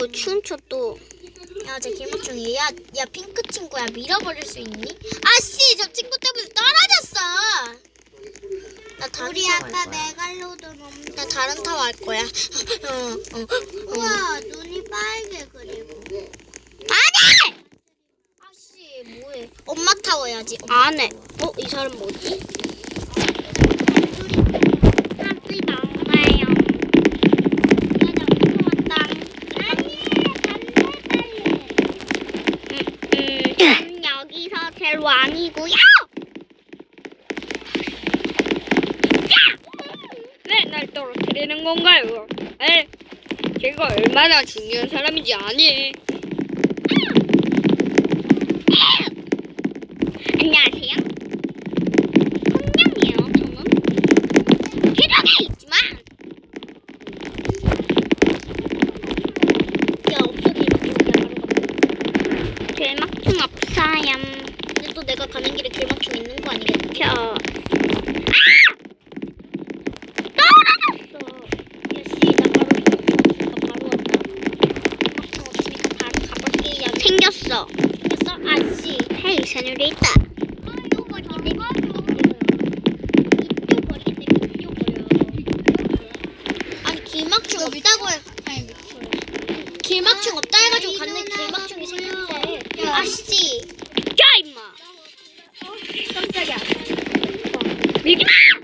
왜 춤춰 또? 야, 쟤 길막중이. 야, 야, 핑크 친구야. 밀어버릴 수 있니? 아씨, 저 친구 때문에 떨어졌어. 나 다른 우리 타워 아까 거야. 메갈로돈 엄청. 나 다른 타워 할 거야. 어, 어, 어. 우와 눈이 빨개 그리고. 아니! 아씨, 뭐해? 엄마 타워 해야지. 엄마 안 해. 타워. 어? 이 사람 뭐지 말아요. 음, 전 여기서 제일 왕이고요. 네, 날 떨어뜨리는 건가요? 에? 제가 얼마나 중요한 사람인지 아니? 안녕하세요. 없어요. 근데 또 내가 가는 길에 길막중 있는 거 아니겠지? 저. 아! 떨어졌어. 야 씨, 나 바로. 나 바로 왔다. 길막중 없으니까 바로 가볼게요. 생겼어. 생겼어? 아 씨. 헤이, 잊어버리겠네, 잊어버려. 아니, 길막중 없다고 해. 길막중 없다 해가지고 갔는데 길막중이 생겼대. 아시지? 야, 임마. 깜짝이야. 밀지 마!